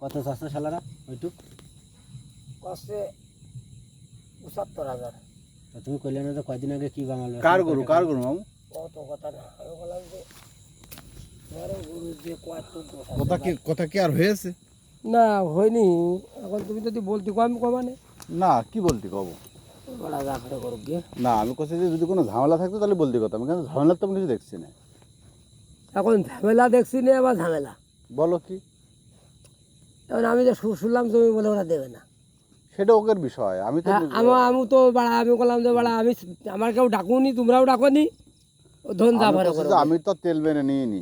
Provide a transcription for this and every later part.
কত চাচ্ছে শালারা? ওইটুক কষ্টে পঁচাত্তর হাজার। তা তুমি কইলে না যে কয়দিন আগে কি বাঙাল কার গরু? কার গরু মামু কত কথা না আমি বললাম যে বড় গরু যে কত কথা কি কথা কি আর হয়েছে? না হয়নি। এখন তুমি যদি বলতে কম কমানে না কি বলতি কব? বড় করুক না আমি কথা যে যদি কোনো ঝামেলা থাকতো তাহলে বলতে কথা আমি কিন্তু ঝামেলা তো আমি কিছু দেখছি না। এখন ঝামেলা দেখছি না আবার ঝামেলা। বলো কি? এখন আমি যে শুনলাম তুমি বলে ওরা দেবে না। সেটা ওকের বিষয় আমি তো হ্যাঁ, আমার আমি তো বাড়া আমি বললাম যে বাড়া আমি আমার কেউ ডাকুনি তোমরাও ডাকনি। ধন আমি করো আমি তো তেল বেনে নিয়ে নি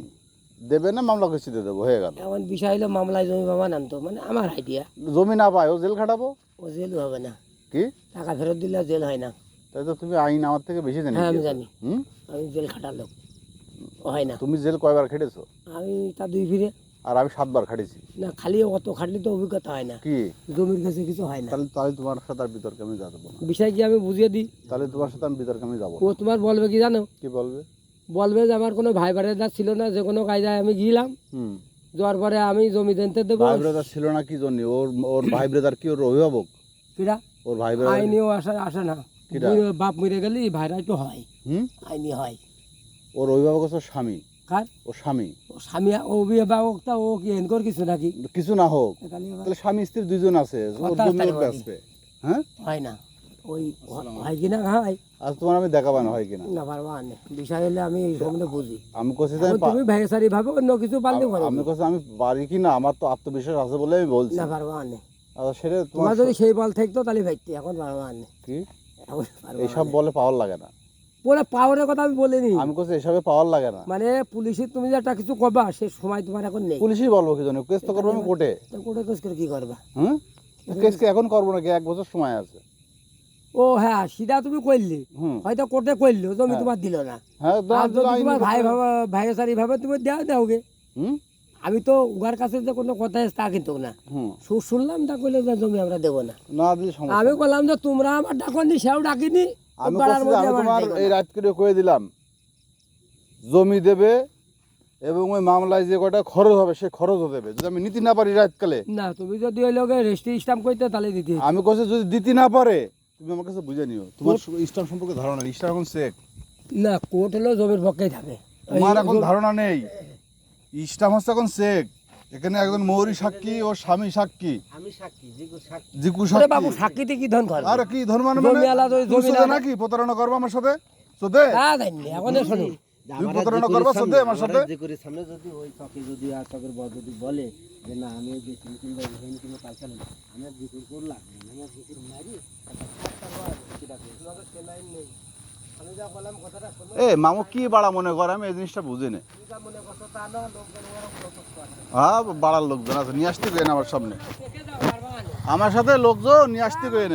দেবে না মামলা কিস্তিতে দেবো? হয়ে গেল। এখন বিষয় হলো মামলায় জমি বাবা নামতো মানে আমার আইডিয়া জমি না পায় ও জেল খাটাবো? ও জেল হবে না। কি? টাকা ফেরত দিলে জেল হয় না। তাই তো তুমি আইন আমার থেকে বেশি জানি হ্যাঁ আমি জানি। হুম? আমি জেল খাটার লোক। হয় না। তুমি জেল কয়বার খেটেছো? আমি তা দুই ফিরে আর আমি সাতবার খাটেছি। না খালি অত খাটলে তো অভিজ্ঞতা হয় না। কি? জমির কাছে কিছু হয় না। তাহলে তাহলে তোমার সাথে আর বিতর্কে আমি যাব না। বিষয় কি আমি বুঝিয়ে দিই? তাহলে তোমার সাথে আমি বিতর্কে আমি যাব ও তোমার বলবে কি জানো? কি বলবে? বলবে যে আমার কোনো ভাই বাড়িদার ছিল না যে কোনো কায়দায় আমি গিয়েলাম। হুম। যাওয়ার পরে আমি জমি দেনতে দেবো। ভাই ব্রাদার ছিল না কি জন্য? ওর ওর ভাই ব্রাদার কি ওর অভিভাবক? কিরা? ওর ভাই ব্রাদার? আইনিও আসে আসে না। কিরা? বাপ মরে গেলে ভাইরা একটু হয়। হুম? আইনি হয়। ওর অভিভাবক হচ্ছে স্বামী। কার? স্বামী। ও স্বামী অভিভাবকটা ও কি এনকর কিছু নাকি? কিছু না হোক। তাহলে স্বামী স্ত্রী দুইজন আছে ওর জমি ওর বলি। হ্যাঁ? হয় না। ওই হয় কিনা হয়। আজ তোমার আমি দেখাবানো হয় কিনা না? পারব না। বিষয় হলে আমি এই সম্বন্ধে বুঝি। আমি তুমি ভেসারি ভাবে অন্য কিছু পারলে পারো আমি আমি পারি কি না? আমার তো আত্মবিশ্বাস আছে বলে আমি বলছি। না পারব না। আর সেটা তোমার যদি সেই বল থাকতো তাহলে ভাইতে এখন পারব না। কি? এইসব বলে পাওয়ার লাগে না। পুরো পাওয়ারের কথা আমি বলিনি। আমি এসবে পাওয়ার লাগে না। মানে পুলিশের তুমি একটা কিছু করবা সে সময় তোমার এখন নেই। পুলিশই বলব কি জন্য? কেস তো করব আমি কোর্টে। কোটে কোচ করে কি করবা? হুম? কেস কি এখন করব নাকি? এক বছর সময় আছে। ও হ্যাঁ সেটা তুমি করলে। হয়তো কোর্টে করল জমি তোমার দিল না। হ্যাঁ তোমার ভাই কথা। ভাবা ভাইসারি ভাবে তুমি দেও দেওগে। হুম? আমি তো উগার কাছে যে কোনো কথা তা কিন্তু না। শুনলাম তা কইলে যে জমি আমরা দেবো না। আমি বললাম যে তোমরা আমার ডাকনি সেও ডাকিনি। আমি আমি তোমার এই। রাত করে কয়ে দিলাম জমি দেবে এবং ওই মামলায় যে কটা খরচ হবে সে খরচও দেবে। যদি আমি নিতে না পারি রাতকালে না তুমি যদি ওই লোকে রেস্টি স্টাম্প করতে তাহলে দিতে। আমি কাছে যদি দিতে না পারে তুমি আমার কাছে বুঝে নিও। তোমার ইস্টার সম্পর্কে ধারণা নেই ইস্টার এখন শেখ না কোর্ট হলেও জমির পক্ষেই থাকে। তোমার এখন ধারণা নেই। ইস্টাম হচ্ছে এখন শেখ এখানে একজন মৌরি সাক্ষী ও স্বামী সাক্ষী। সাক্ষী সাক্ষী। জিকু আরে বাবু সাক্ষী সাক্ষীতে কি ধন করবে আরে কি ধর্ম মানে? জমি আলাদা, জমি সোদে আলাদা। নাকি? প্রতারণা করব আমার সাথে? সোদে? তা জানি এখন শোনো। তুই প্রতারণা করবা আমার সাথে? সামনে যদি ওই চকে যদি আর চকের বর যদি বলে যে না আমি আমি জিকুর করলাম জিকুর মারি এ মামু, কি বাড়া মনে করে? আমি এই জিনিসটা বুঝি না হ্যাঁ বাড়ার লোকজন আছে, নিয়ে আসতে পেয়ে আমার সামনে। আমার সাথে লোকজন নিয়ে আসতে পেয়ে